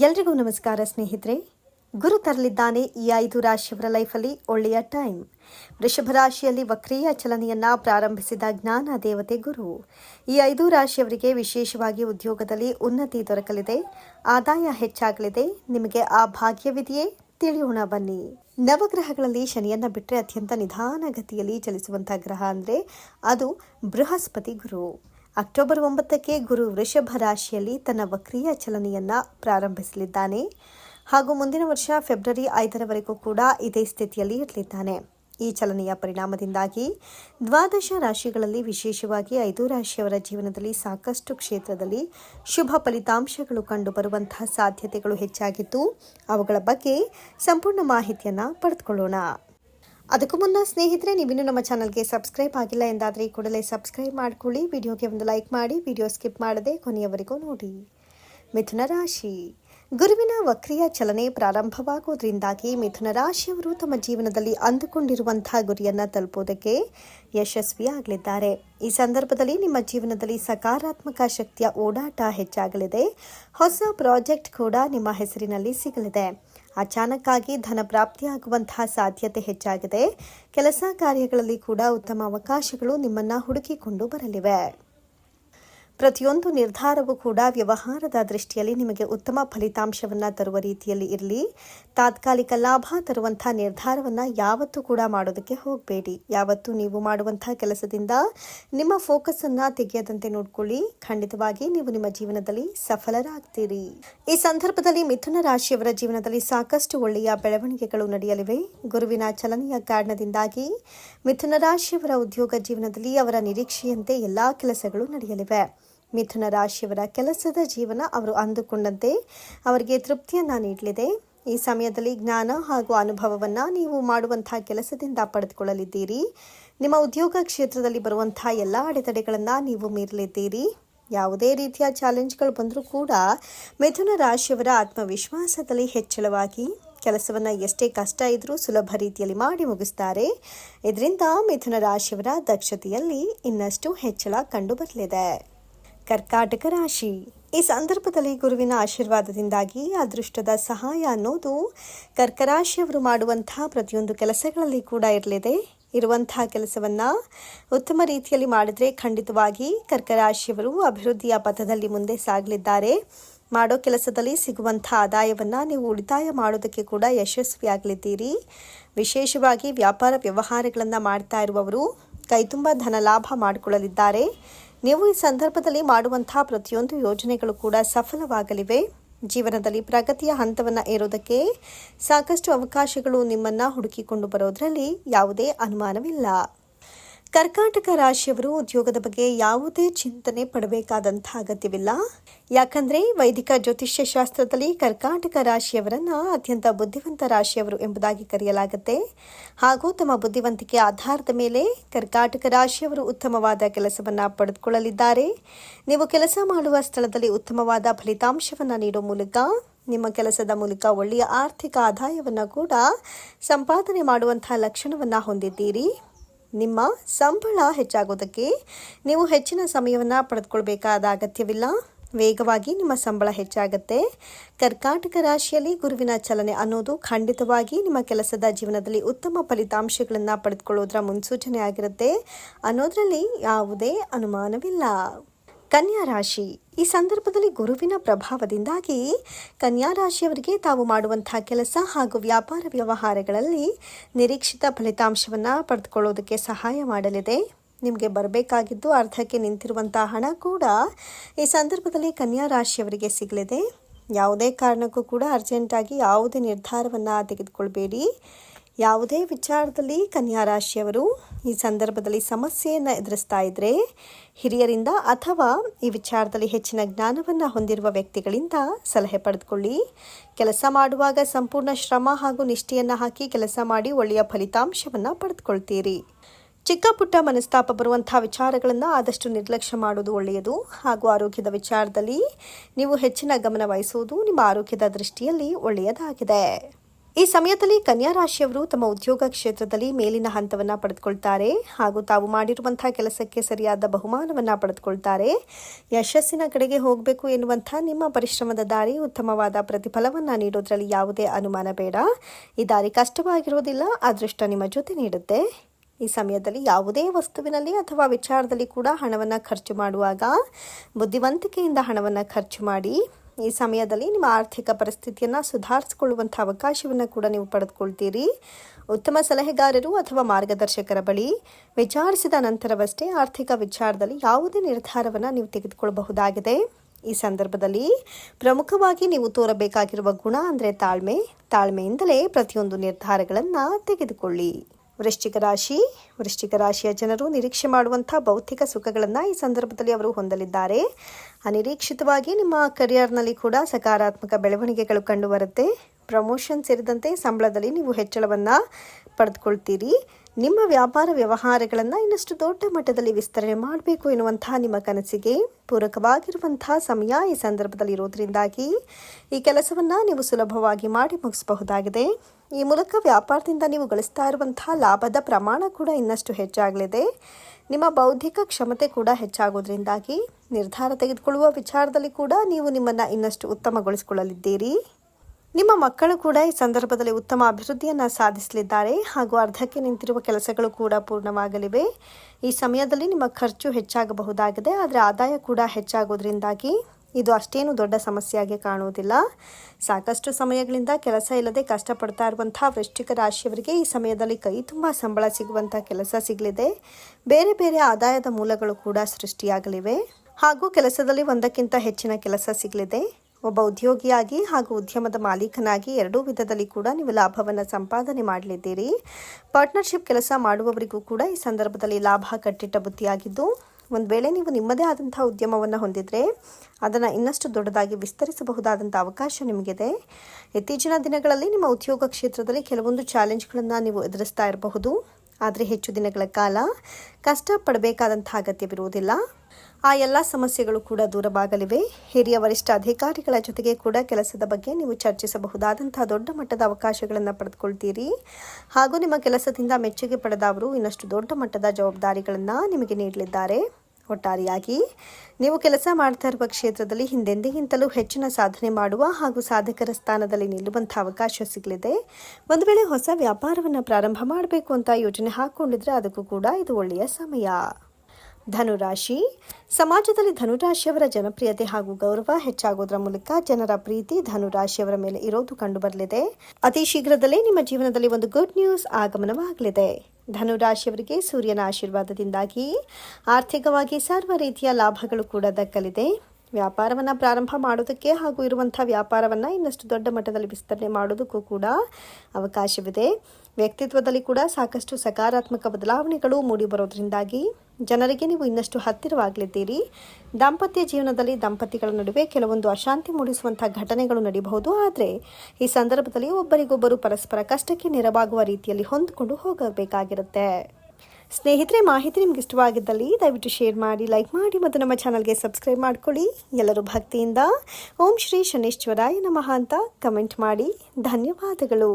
ಎಲ್ರಿಗೂ ನಮಸ್ಕಾರ ಸ್ನೇಹಿತರೆ. ಗುರು ತರಲಿದ್ದಾನೆ ಈ ಐದು ರಾಶಿಯವರ ಲೈಫಲ್ಲಿ ಒಳ್ಳೆಯ ಟೈಮ್. ವೃಷಭ ರಾಶಿಯಲ್ಲಿ ವಕ್ರೀಯ ಚಲನೆಯನ್ನ ಪ್ರಾರಂಭಿಸಿದ ಜ್ಞಾನ ದೇವತೆ ಗುರು. ಈ ಐದು ರಾಶಿಯವರಿಗೆ ವಿಶೇಷವಾಗಿ ಉದ್ಯೋಗದಲ್ಲಿ ಉನ್ನತಿ ದೊರಕಲಿದೆ. ಆದಾಯ ಹೆಚ್ಚಾಗಲಿದೆ. ನಿಮಗೆ ಆ ಭಾಗ್ಯವಿದೆಯೇ? ತಿಳಿಯೋಣ ಬನ್ನಿ. ನವಗ್ರಹಗಳಲ್ಲಿ ಶನಿಯನ್ನ ಬಿಟ್ಟರೆ ಅತ್ಯಂತ ನಿಧಾನಗತಿಯಲ್ಲಿ ಚಲಿಸುವಂಥ ಗ್ರಹ ಅಂದರೆ ಅದು ಬೃಹಸ್ಪತಿ ಗುರು. ಅಕ್ಟೋಬರ್ ಒಂಬತ್ತಕ್ಕೆ ಗುರು ವೃಷಭ ರಾಶಿಯಲ್ಲಿ ತನ್ನ ವಕ್ರೀಯ ಚಲನೆಯನ್ನು ಪ್ರಾರಂಭಿಸಲಿದ್ದಾನೆ. ಹಾಗೂ ಮುಂದಿನ ವರ್ಷ ಫೆಬ್ರವರಿ ಐದರವರೆಗೂ ಕೂಡ ಇದೇ ಸ್ಥಿತಿಯಲ್ಲಿ ಇರಲಿದ್ದಾನೆ. ಈ ಚಲನೆಯ ಪರಿಣಾಮದಿಂದಾಗಿ ದ್ವಾದಶ ರಾಶಿಗಳಲ್ಲಿ ವಿಶೇಷವಾಗಿ ಐದು ರಾಶಿಯವರ ಜೀವನದಲ್ಲಿ ಸಾಕಷ್ಟು ಕ್ಷೇತ್ರದಲ್ಲಿ ಶುಭ ಫಲಿತಾಂಶಗಳು ಕಂಡುಬರುವಂತಹ ಸಾಧ್ಯತೆಗಳು ಹೆಚ್ಚಾಗಿದ್ದು, ಅವುಗಳ ಬಗ್ಗೆ ಸಂಪೂರ್ಣ ಮಾಹಿತಿಯನ್ನು ಪಡೆದುಕೊಳ್ಳೋಣ. ಅದಕ್ಕೂ ಮುನ್ನ ಸ್ನೇಹಿತರೆ, ನೀವಿನ್ನೂ ನಮ್ಮ ಚಾನಲ್ಗೆ ಸಬ್ಸ್ಕ್ರೈಬ್ ಆಗಿಲ್ಲ ಎಂದಾದರೆ ಕೂಡಲೇ ಸಬ್ಸ್ಕ್ರೈಬ್ ಮಾಡ್ಕೊಳ್ಳಿ. ವಿಡಿಯೋಗೆ ಒಂದು ಲೈಕ್ ಮಾಡಿ, ವಿಡಿಯೋ ಸ್ಕಿಪ್ ಮಾಡದೆ ಕೊನೆಯವರೆಗೂ ನೋಡಿ. ಮಿಥುನ ರಾಶಿ. ಗುರುವಿನ ವಕ್ರಿಯ ಚಲನೆ ಪ್ರಾರಂಭವಾಗುವುದರಿಂದಾಗಿ ಮಿಥುನ ರಾಶಿಯವರು ತಮ್ಮ ಜೀವನದಲ್ಲಿ ಅಂದುಕೊಂಡಿರುವಂತಹ ಗುರಿಯನ್ನು ತಲುಪುವುದಕ್ಕೆ ಯಶಸ್ವಿಯಾಗಲಿದ್ದಾರೆ. ಈ ಸಂದರ್ಭದಲ್ಲಿ ನಿಮ್ಮ ಜೀವನದಲ್ಲಿ ಸಕಾರಾತ್ಮಕ ಶಕ್ತಿಯ ಓಡಾಟ ಹೆಚ್ಚಾಗಲಿದೆ. ಹೊಸ ಪ್ರಾಜೆಕ್ಟ್ ಕೂಡ ನಿಮ್ಮ ಹೆಸರಿನಲ್ಲಿ ಸಿಗಲಿದೆ. ಅಚಾನಕ್ಕಾಗಿ ಧನ ಪ್ರಾಪ್ತಿಯಾಗುವಂತಹ ಸಾಧ್ಯತೆ ಹೆಚ್ಚಾಗಿದೆ. ಕೆಲಸ ಕಾರ್ಯಗಳಲ್ಲಿ ಕೂಡ ಉತ್ತಮ ಅವಕಾಶಗಳು ನಿಮ್ಮನ್ನ ಹುಡುಕಿಕೊಂಡು ಬರಲಿವೆ. ಪ್ರತಿಯೊಂದು ನಿರ್ಧಾರವೂ ಕೂಡ ವ್ಯವಹಾರದ ದೃಷ್ಟಿಯಲ್ಲಿ ನಿಮಗೆ ಉತ್ತಮ ಫಲಿತಾಂಶವನ್ನು ತರುವ ರೀತಿಯಲ್ಲಿ ಇರಲಿ. ತಾತ್ಕಾಲಿಕ ಲಾಭ ತರುವಂತಹ ನಿರ್ಧಾರವನ್ನು ಯಾವತ್ತೂ ಕೂಡ ಮಾಡೋದಕ್ಕೆ ಹೋಗಬೇಡಿ. ಯಾವತ್ತೂ ನೀವು ಮಾಡುವಂತಹ ಕೆಲಸದಿಂದ ನಿಮ್ಮ ಫೋಕಸನ್ನು ತೆಗೆಯದಂತೆ ನೋಡ್ಕೊಳ್ಳಿ. ಖಂಡಿತವಾಗಿ ನೀವು ನಿಮ್ಮ ಜೀವನದಲ್ಲಿ ಸಫಲರಾಗ್ತೀರಿ. ಈ ಸಂದರ್ಭದಲ್ಲಿ ಮಿಥುನ ರಾಶಿಯವರ ಜೀವನದಲ್ಲಿ ಸಾಕಷ್ಟು ಒಳ್ಳೆಯ ಬೆಳವಣಿಗೆಗಳು ನಡೆಯಲಿವೆ. ಗುರುವಿನ ಚಲನೆಯ ಕಾರಣದಿಂದಾಗಿ ಮಿಥುನ ರಾಶಿಯವರ ಉದ್ಯೋಗ ಜೀವನದಲ್ಲಿ ಅವರ ನಿರೀಕ್ಷೆಯಂತೆ ಎಲ್ಲಾ ಕೆಲಸಗಳು ನಡೆಯಲಿವೆ. ಮಿಥುನ ರಾಶಿಯವರ ಕೆಲಸದ ಜೀವನ ಅವರು ಅಂದುಕೊಂಡಂತೆ ಅವರಿಗೆ ತೃಪ್ತಿಯನ್ನು ನೀಡಲಿದೆ. ಈ ಸಮಯದಲ್ಲಿ ಜ್ಞಾನ ಹಾಗೂ ಅನುಭವವನ್ನು ನೀವು ಮಾಡುವಂತಹ ಕೆಲಸದಿಂದ ಪಡೆದುಕೊಳ್ಳಲಿದ್ದೀರಿ. ನಿಮ್ಮ ಉದ್ಯೋಗ ಕ್ಷೇತ್ರದಲ್ಲಿ ಬರುವಂತಹ ಎಲ್ಲ ಅಡೆತಡೆಗಳನ್ನು ನೀವು ಮೀರಲಿದ್ದೀರಿ. ಯಾವುದೇ ರೀತಿಯ ಚಾಲೆಂಜ್ಗಳು ಬಂದರೂ ಕೂಡ ಮಿಥುನ ರಾಶಿಯವರ ಆತ್ಮವಿಶ್ವಾಸದಲ್ಲಿ ಹೆಚ್ಚಳವಾಗಿ ಕೆಲಸವನ್ನು ಎಷ್ಟೇ ಕಷ್ಟ ಇದ್ದರೂ ಸುಲಭ ರೀತಿಯಲ್ಲಿ ಮಾಡಿ ಮುಗಿಸ್ತಾರೆ. ಇದರಿಂದ ಮಿಥುನ ರಾಶಿಯವರ ದಕ್ಷತೆಯಲ್ಲಿ ಇನ್ನಷ್ಟು ಹೆಚ್ಚಳ ಕಂಡುಬರಲಿದೆ. ಕರ್ಕಾಟಕ ರಾಶಿ. ಈ ಸಂದರ್ಭದಲ್ಲಿ ಗುರುವಿನ ಆಶೀರ್ವಾದದಿಂದಾಗಿ ಅದೃಷ್ಟದ ಸಹಾಯ ಅನ್ನೋದು ಕರ್ಕರಾಶಿಯವರು ಮಾಡುವಂತಹ ಪ್ರತಿಯೊಂದು ಕೆಲಸಗಳಲ್ಲಿ ಕೂಡ ಇರಲಿದೆ. ಇರುವಂತಹ ಕೆಲಸವನ್ನು ಉತ್ತಮ ರೀತಿಯಲ್ಲಿ ಮಾಡಿದರೆ ಖಂಡಿತವಾಗಿ ಕರ್ಕರಾಶಿಯವರು ಅಭಿವೃದ್ಧಿಯ ಪಥದಲ್ಲಿ ಮುಂದೆ ಸಾಗಲಿದ್ದಾರೆ. ಮಾಡೋ ಕೆಲಸದಲ್ಲಿ ಸಿಗುವಂಥ ಆದಾಯವನ್ನು ನೀವು ಉಳಿತಾಯ ಮಾಡೋದಕ್ಕೆ ಕೂಡ ಯಶಸ್ವಿಯಾಗಲಿದ್ದೀರಿ. ವಿಶೇಷವಾಗಿ ವ್ಯಾಪಾರ ವ್ಯವಹಾರಗಳನ್ನು ಮಾಡ್ತಾ ಇರುವವರು ಕೈತುಂಬ ಧನ ಲಾಭ ಮಾಡಿಕೊಳ್ಳಲಿದ್ದಾರೆ. ನೀವು ಈ ಸಂದರ್ಭದಲ್ಲಿ ಮಾಡುವಂತಹ ಪ್ರತಿಯೊಂದು ಯೋಜನೆಗಳು ಕೂಡ ಸಫಲವಾಗಲಿವೆ. ಜೀವನದಲ್ಲಿ ಪ್ರಗತಿಯ ಹಂತವನ್ನು ಏರೋದಕ್ಕೆ ಸಾಕಷ್ಟು ಅವಕಾಶಗಳು ನಿಮ್ಮನ್ನು ಹುಡುಕಿಕೊಂಡು ಬರೋದರಲ್ಲಿ ಯಾವುದೇ ಅನುಮಾನವಿಲ್ಲ. ಕರ್ಕಾಟಕ ರಾಶಿಯವರು ಉದ್ಯೋಗದ ಬಗ್ಗೆ ಯಾವುದೇ ಚಿಂತನೆ ಪಡಬೇಕಾದಂಥ ಅಗತ್ಯವಿಲ್ಲ. ಯಾಕಂದ್ರೆ ವೈದಿಕ ಜ್ಯೋತಿಷ್ಯ ಶಾಸ್ತ್ರದಲ್ಲಿ ಕರ್ಕಾಟಕ ರಾಶಿಯವರನ್ನ ಅತ್ಯಂತ ಬುದ್ಧಿವಂತ ರಾಶಿಯವರು ಎಂಬುದಾಗಿ ಕರೆಯಲಾಗುತ್ತೆ. ಹಾಗೂ ತಮ್ಮ ಬುದ್ಧಿವಂತಿಕೆ ಆಧಾರದ ಮೇಲೆ ಕರ್ಕಾಟಕ ರಾಶಿಯವರು ಉತ್ತಮವಾದ ಕೆಲಸವನ್ನ ಪಡೆದುಕೊಳ್ಳಲಿದ್ದಾರೆ. ನೀವು ಕೆಲಸ ಮಾಡುವ ಸ್ಥಳದಲ್ಲಿ ಉತ್ತಮವಾದ ಫಲಿತಾಂಶವನ್ನು ನೀಡುವ ಮೂಲಕ, ನಿಮ್ಮ ಕೆಲಸದ ಮೂಲಕ ಒಳ್ಳೆಯ ಆರ್ಥಿಕ ಆದಾಯವನ್ನು ಕೂಡ ಸಂಪಾದನೆ ಮಾಡುವಂತಹ ಲಕ್ಷಣವನ್ನು ಹೊಂದಿದ್ದೀರಿ. ನಿಮ್ಮ ಸಂಬಳ ಹೆಚ್ಚಾಗೋದಕ್ಕೆ ನೀವು ಹೆಚ್ಚಿನ ಸಮಯವನ್ನು ಪಡೆದುಕೊಳ್ಬೇಕಾದ ಅಗತ್ಯವಿಲ್ಲ. ವೇಗವಾಗಿ ನಿಮ್ಮ ಸಂಬಳ ಹೆಚ್ಚಾಗುತ್ತೆ. ಕರ್ಕಾಟಕ ರಾಶಿಯಲ್ಲಿ ಗುರುವಿನ ಚಲನೆ ಅನ್ನೋದು ಖಂಡಿತವಾಗಿ ನಿಮ್ಮ ಕೆಲಸದ ಜೀವನದಲ್ಲಿ ಉತ್ತಮ ಫಲಿತಾಂಶಗಳನ್ನು ಪಡೆದುಕೊಳ್ಳೋದ್ರ ಮುನ್ಸೂಚನೆ ಆಗಿರುತ್ತೆ. ಅನ್ನೋದರಲ್ಲಿ ಯಾವುದೇ ಅನುಮಾನವಿಲ್ಲ. ಕನ್ಯಾ ರಾಶಿ. ಈ ಸಂದರ್ಭದಲ್ಲಿ ಗುರುವಿನ ಪ್ರಭಾವದಿಂದಾಗಿ ಕನ್ಯಾ ರಾಶಿಯವರಿಗೆ ತಾವು ಮಾಡುವಂತಹ ಕೆಲಸ ಹಾಗೂ ವ್ಯಾಪಾರ ವ್ಯವಹಾರಗಳಲ್ಲಿ ನಿರೀಕ್ಷಿತ ಫಲಿತಾಂಶವನ್ನು ಪಡೆದುಕೊಳ್ಳೋದಕ್ಕೆ ಸಹಾಯ ಮಾಡಲಿದೆ. ನಿಮಗೆ ಬರಬೇಕಾಗಿದ್ದು ಅರ್ಧಕ್ಕೆ ನಿಂತಿರುವಂತಹ ಹಣ ಕೂಡ ಈ ಸಂದರ್ಭದಲ್ಲಿ ಕನ್ಯಾ ರಾಶಿಯವರಿಗೆ ಸಿಗಲಿದೆ. ಯಾವುದೇ ಕಾರಣಕ್ಕೂ ಕೂಡ ಅರ್ಜೆಂಟಾಗಿ ಯಾವುದೇ ನಿರ್ಧಾರವನ್ನು ತೆಗೆದುಕೊಳ್ಬೇಡಿ. ಯಾವುದೇ ವಿಚಾರದಲ್ಲಿ ಕನ್ಯಾ ರಾಶಿಯವರು ಈ ಸಂದರ್ಭದಲ್ಲಿ ಸಮಸ್ಯೆಯನ್ನು ಎದುರಿಸ್ತಾ ಇದ್ದರೆ ಹಿರಿಯರಿಂದ ಅಥವಾ ಈ ವಿಚಾರದಲ್ಲಿ ಹೆಚ್ಚಿನ ಜ್ಞಾನವನ್ನು ಹೊಂದಿರುವ ವ್ಯಕ್ತಿಗಳಿಂದ ಸಲಹೆ ಪಡೆದುಕೊಳ್ಳಿ. ಕೆಲಸ ಮಾಡುವಾಗ ಸಂಪೂರ್ಣ ಶ್ರಮ ಹಾಗೂ ನಿಷ್ಠೆಯನ್ನು ಹಾಕಿ ಕೆಲಸ ಮಾಡಿ ಒಳ್ಳೆಯ ಫಲಿತಾಂಶವನ್ನು ಪಡೆದುಕೊಳ್ತೀರಿ. ಚಿಕ್ಕ ಪುಟ್ಟ ಮನಸ್ತಾಪ ಬರುವಂತಹ ವಿಚಾರಗಳನ್ನು ಆದಷ್ಟು ನಿರ್ಲಕ್ಷ್ಯ ಮಾಡೋದು ಒಳ್ಳೆಯದು. ಹಾಗೂ ಆರೋಗ್ಯದ ವಿಚಾರದಲ್ಲಿ ನೀವು ಹೆಚ್ಚಿನ ಗಮನ ವಹಿಸುವುದು ನಿಮ್ಮ ಆರೋಗ್ಯದ ದೃಷ್ಟಿಯಲ್ಲಿ ಒಳ್ಳೆಯದಾಗಿದೆ. ಈ ಸಮಯದಲ್ಲಿ ಕನ್ಯಾ ರಾಶಿಯವರು ತಮ್ಮ ಉದ್ಯೋಗ ಕ್ಷೇತ್ರದಲ್ಲಿ ಮೇಲಿನ ಹಂತವನ್ನು ಪಡೆದುಕೊಳ್ತಾರೆ ಹಾಗೂ ತಾವು ಮಾಡಿರುವಂತಹ ಕೆಲಸಕ್ಕೆ ಸರಿಯಾದ ಬಹುಮಾನವನ್ನು ಪಡೆದುಕೊಳ್ತಾರೆ. ಯಶಸ್ಸಿನ ಕಡೆಗೆ ಹೋಗಬೇಕು ಎನ್ನುವಂಥ ನಿಮ್ಮ ಪರಿಶ್ರಮದ ದಾರಿ ಉತ್ತಮವಾದ ಪ್ರತಿಫಲವನ್ನು ನೀಡೋದ್ರಲ್ಲಿ ಯಾವುದೇ ಅನುಮಾನ ಬೇಡ. ಈ ದಾರಿ ಕಷ್ಟವಾಗಿರೋದಿಲ್ಲ ಅದೃಷ್ಟ ನಿಮ್ಮ ಜೊತೆ ನೀಡುತ್ತೆ. ಈ ಸಮಯದಲ್ಲಿ ಯಾವುದೇ ವಸ್ತುವಿನಲ್ಲಿ ಅಥವಾ ವಿಚಾರದಲ್ಲಿ ಕೂಡ ಹಣವನ್ನು ಖರ್ಚು ಮಾಡುವಾಗ ಬುದ್ಧಿವಂತಿಕೆಯಿಂದ ಹಣವನ್ನು ಖರ್ಚು ಮಾಡಿ ಈ ಸಮಯದಲ್ಲಿ ನಿಮ್ಮ ಆರ್ಥಿಕ ಪರಿಸ್ಥಿತಿಯನ್ನು ಸುಧಾರಿಸಿಕೊಳ್ಳುವಂಥ ಅವಕಾಶವನ್ನು ಕೂಡ ನೀವು ಪಡೆದುಕೊಳ್ತೀರಿ. ಉತ್ತಮ ಸಲಹೆಗಾರರು ಅಥವಾ ಮಾರ್ಗದರ್ಶಕರ ಬಳಿ ವಿಚಾರಿಸಿದ ನಂತರವಷ್ಟೇ ಆರ್ಥಿಕ ವಿಚಾರದಲ್ಲಿ ಯಾವುದೇ ನಿರ್ಧಾರವನ್ನು ನೀವು ತೆಗೆದುಕೊಳ್ಳಬಹುದಾಗಿದೆ ಈ ಸಂದರ್ಭದಲ್ಲಿ ಪ್ರಮುಖವಾಗಿ ನೀವು ತೋರಬೇಕಾಗಿರುವ ಗುಣ ಅಂದರೆ ತಾಳ್ಮೆ. ತಾಳ್ಮೆಯಿಂದಲೇ ಪ್ರತಿಯೊಂದು ನಿರ್ಧಾರಗಳನ್ನು ತೆಗೆದುಕೊಳ್ಳಿ. ವೃಶ್ಚಿಕ ರಾಶಿ, ವೃಶ್ಚಿಕ ರಾಶಿಯ ಜನರು ನಿರೀಕ್ಷೆ ಮಾಡುವಂಥ ಭೌತಿಕ ಸುಖಗಳನ್ನು ಈ ಸಂದರ್ಭದಲ್ಲಿ ಅವರು ಹೊಂದಲಿದ್ದಾರೆ. ಅನಿರೀಕ್ಷಿತವಾಗಿ ನಿಮ್ಮ ಕರಿಯರ್ನಲ್ಲಿ ಕೂಡ ಸಕಾರಾತ್ಮಕ ಬೆಳವಣಿಗೆಗಳು ಕಂಡುಬರುತ್ತೆ ಪ್ರಮೋಷನ್ ಸೇರಿದಂತೆ ಸಂಬಳದಲ್ಲಿ ನೀವು ಹೆಚ್ಚಳವನ್ನು ಪಡೆದುಕೊಳ್ತೀರಿ. ನಿಮ್ಮ ವ್ಯಾಪಾರ ವ್ಯವಹಾರಗಳನ್ನು ಇನ್ನಷ್ಟು ದೊಡ್ಡ ಮಟ್ಟದಲ್ಲಿ ವಿಸ್ತರಣೆ ಮಾಡಬೇಕು ಎನ್ನುವಂತಹ ನಿಮ್ಮ ಕನಸಿಗೆ ಪೂರಕವಾಗಿರುವಂತಹ ಸಮಯ ಈ ಸಂದರ್ಭದಲ್ಲಿ ಇರೋದ್ರಿಂದಾಗಿ ಈ ಕೆಲಸವನ್ನು ನೀವು ಸುಲಭವಾಗಿ ಮಾಡಿ ಮುಗಿಸಬಹುದಾಗಿದೆ. ಈ ಮೂಲಕ ವ್ಯಾಪಾರದಿಂದ ನೀವು ಗಳಿಸ್ತಾ ಇರುವಂತಹ ಲಾಭದ ಪ್ರಮಾಣ ಕೂಡ ಇನ್ನಷ್ಟು ಹೆಚ್ಚಾಗಲಿದೆ. ನಿಮ್ಮ ಬೌದ್ಧಿಕ ಕ್ಷಮತೆ ಕೂಡ ಹೆಚ್ಚಾಗೋದ್ರಿಂದಾಗಿ ನಿರ್ಧಾರ ತೆಗೆದುಕೊಳ್ಳುವ ವಿಚಾರದಲ್ಲಿ ಕೂಡ ನೀವು ನಿಮ್ಮನ್ನು ಇನ್ನಷ್ಟು ಉತ್ತಮಗೊಳಿಸಿಕೊಳ್ಳಲಿದ್ದೀರಿ. ನಿಮ್ಮ ಮಕ್ಕಳು ಕೂಡ ಈ ಸಂದರ್ಭದಲ್ಲಿ ಉತ್ತಮ ಅಭಿವೃದ್ಧಿಯನ್ನು ಸಾಧಿಸಲಿದ್ದಾರೆ ಹಾಗೂ ಅರ್ಧಕ್ಕೆ ನಿಂತಿರುವ ಕೆಲಸಗಳು ಕೂಡ ಪೂರ್ಣವಾಗಲಿವೆ. ಈ ಸಮಯದಲ್ಲಿ ನಿಮ್ಮ ಖರ್ಚು ಹೆಚ್ಚಾಗಬಹುದಾಗಿದೆ, ಆದರೆ ಆದಾಯ ಕೂಡ ಹೆಚ್ಚಾಗೋದ್ರಿಂದಾಗಿ ಇದು ಅಷ್ಟೇನು ದೊಡ್ಡ ಸಮಸ್ಯೆಯಾಗಿ ಕಾಣುವುದಿಲ್ಲ. ಸಾಕಷ್ಟು ಸಮಯಗಳಿಂದ ಕೆಲಸ ಇಲ್ಲದೆ ಕಷ್ಟಪಡ್ತಾ ಇರುವಂಥ ವೃಶ್ಚಿಕ ರಾಶಿಯವರಿಗೆ ಈ ಸಮಯದಲ್ಲಿ ಕೈ ತುಂಬ ಸಂಬಳ ಸಿಗುವಂಥ ಕೆಲಸ ಸಿಗಲಿದೆ. ಬೇರೆ ಬೇರೆ ಆದಾಯದ ಮೂಲಗಳು ಕೂಡ ಸೃಷ್ಟಿಯಾಗಲಿವೆ. ಹಾಗೂ ಕೆಲಸದಲ್ಲಿ ಒಂದಕ್ಕಿಂತ ಹೆಚ್ಚಿನ ಕೆಲಸ ಸಿಗಲಿದೆ. ಒಬ್ಬ ಉದ್ಯೋಗಿಯಾಗಿ ಹಾಗೂ ಉದ್ಯಮದ ಮಾಲೀಕನಾಗಿ ಎರಡೂ ವಿಧದಲ್ಲಿ ಕೂಡ ನೀವು ಲಾಭವನ್ನು ಸಂಪಾದನೆ ಮಾಡಲಿದ್ದೀರಿ. ಪಾರ್ಟ್ನರ್ಶಿಪ್ ಕೆಲಸ ಮಾಡುವವರಿಗೂ ಕೂಡ ಈ ಸಂದರ್ಭದಲ್ಲಿ ಲಾಭ ಕಟ್ಟಿಟ್ಟ ಬುದ್ಧಿಯಾಗಿದ್ದು, ಒಂದು ವೇಳೆ ನೀವು ನಿಮ್ಮದೇ ಆದಂಥ ಉದ್ಯಮವನ್ನು ಹೊಂದಿದರೆ ಅದನ್ನು ಇನ್ನಷ್ಟು ದೊಡ್ಡದಾಗಿ ವಿಸ್ತರಿಸಬಹುದಾದಂಥ ಅವಕಾಶ ನಿಮಗಿದೆ. ಇತ್ತೀಚಿನ ದಿನಗಳಲ್ಲಿ ನಿಮ್ಮ ಉದ್ಯೋಗ ಕ್ಷೇತ್ರದಲ್ಲಿ ಕೆಲವೊಂದು ಚಾಲೆಂಜ್ಗಳನ್ನು ನೀವು ಎದುರಿಸ್ತಾ ಇರಬಹುದು. ಆದರೆ ಹೆಚ್ಚು ದಿನಗಳ ಕಾಲ ಕಷ್ಟಪಡಬೇಕಾದಂಥ ಅಗತ್ಯವಿರುವುದಿಲ್ಲ. ಆ ಎಲ್ಲ ಸಮಸ್ಯೆಗಳು ಕೂಡ ದೂರವಾಗಲಿವೆ. ಹಿರಿಯ ವರಿಷ್ಠ ಅಧಿಕಾರಿಗಳ ಜೊತೆಗೆ ಕೂಡ ಕೆಲಸದ ಬಗ್ಗೆ ನೀವು ಚರ್ಚಿಸಬಹುದಾದಂತಹ ದೊಡ್ಡ ಮಟ್ಟದ ಅವಕಾಶಗಳನ್ನು ಪಡೆದುಕೊಳ್ತೀರಿ. ಹಾಗೂ ನಿಮ್ಮ ಕೆಲಸದಿಂದ ಮೆಚ್ಚುಗೆ ಪಡೆದ ಅವರು ಇನ್ನಷ್ಟು ದೊಡ್ಡ ಮಟ್ಟದ ಜವಾಬ್ದಾರಿಗಳನ್ನು ನಿಮಗೆ ನೀಡಲಿದ್ದಾರೆ. ಒಟ್ಟಾರೆಯಾಗಿ, ನೀವು ಕೆಲಸ ಮಾಡ್ತಾ ಇರುವ ಕ್ಷೇತ್ರದಲ್ಲಿ ಹಿಂದೆಂದಿಗಿಂತಲೂ ಹೆಚ್ಚಿನ ಸಾಧನೆ ಮಾಡುವ ಹಾಗೂ ಸಾಧಕರ ಸ್ಥಾನದಲ್ಲಿ ನಿಲ್ಲುವಂಥ ಅವಕಾಶ ಸಿಗಲಿದೆ. ಒಂದು ವೇಳೆ ಹೊಸ ವ್ಯಾಪಾರವನ್ನು ಪ್ರಾರಂಭ ಮಾಡಬೇಕು ಅಂತ ಯೋಜನೆ ಹಾಕ್ಕೊಂಡಿದ್ರೆ ಅದಕ್ಕೂ ಕೂಡ ಇದು ಒಳ್ಳೆಯ ಸಮಯ. ಧನುರಾಶಿ. ಸಮಾಜದಲ್ಲಿ ಧನುರಾಶಿಯವರ ಜನಪ್ರಿಯತೆ ಹಾಗೂ ಗೌರವ ಹೆಚ್ಚಾಗೋದ್ರ ಮೂಲಕ ಜನರ ಪ್ರೀತಿ ಧನುರಾಶಿಯವರ ಮೇಲೆ ಇರೋದು ಕಂಡುಬರಲಿದೆ. ಅತಿ ಶೀಘ್ರದಲ್ಲೇ ನಿಮ್ಮ ಜೀವನದಲ್ಲಿ ಒಂದು ಗುಡ್ ನ್ಯೂಸ್ ಆಗಮನವಾಗಲಿದೆ. ಧನುರಾಶಿಯವರಿಗೆ ಸೂರ್ಯನ ಆಶೀರ್ವಾದದಿಂದಾಗಿ ಆರ್ಥಿಕವಾಗಿ ಸರ್ವ ರೀತಿಯ ಲಾಭಗಳು ಕೂಡ ದಕ್ಕಲಿದೆ. ವ್ಯಾಪಾರವನ್ನು ಪ್ರಾರಂಭ ಮಾಡೋದಕ್ಕೆ ಹಾಗೂ ಇರುವಂಥ ವ್ಯಾಪಾರವನ್ನು ಇನ್ನಷ್ಟು ದೊಡ್ಡ ಮಟ್ಟದಲ್ಲಿ ವಿಸ್ತರಣೆ ಮಾಡೋದಕ್ಕೂ ಕೂಡ ಅವಕಾಶವಿದೆ. ವ್ಯಕ್ತಿತ್ವದಲ್ಲಿ ಕೂಡ ಸಾಕಷ್ಟು ಸಕಾರಾತ್ಮಕ ಬದಲಾವಣೆಗಳು ಮೂಡಿಬರೋದ್ರಿಂದಾಗಿ ಜನರಿಗೆ ನೀವು ಇನ್ನಷ್ಟು ಹತ್ತಿರವಾಗಲಿದ್ದೀರಿ. ದಾಂಪತ್ಯ ಜೀವನದಲ್ಲಿ ದಂಪತಿಗಳ ನಡುವೆ ಕೆಲವೊಂದು ಅಶಾಂತಿ ಮೂಡಿಸುವಂಥ ಘಟನೆಗಳು ನಡೆಯಬಹುದು ಆದರೆ ಈ ಸಂದರ್ಭದಲ್ಲಿ ಒಬ್ಬರಿಗೊಬ್ಬರು ಪರಸ್ಪರ ಕಷ್ಟಕ್ಕೆ ನೆರವಾಗುವ ರೀತಿಯಲ್ಲಿ ಹೊಂದಿಕೊಂಡು ಹೋಗಬೇಕಾಗಿರುತ್ತೆ. ಸ್ನೇಹಿತರೆ, ಮಾಹಿತಿ ನಿಮ್ಗೆ ಇಷ್ಟವಾಗಿದ್ದಲ್ಲಿ ದಯವಿಟ್ಟು ಶೇರ್ ಮಾಡಿ, ಲೈಕ್ ಮಾಡಿ ಮತ್ತು ನಮ್ಮ ಚಾನಲ್ಗೆ ಸಬ್ಸ್ಕ್ರೈಬ್ ಮಾಡ್ಕೊಳ್ಳಿ. ಎಲ್ಲರೂ ಭಕ್ತಿಯಿಂದ ಓಂ ಶ್ರೀ ಶನೇಶ್ವರಾಯ ನಮಃ ಅಂತ ಕಮೆಂಟ್ ಮಾಡಿ. ಧನ್ಯವಾದಗಳು.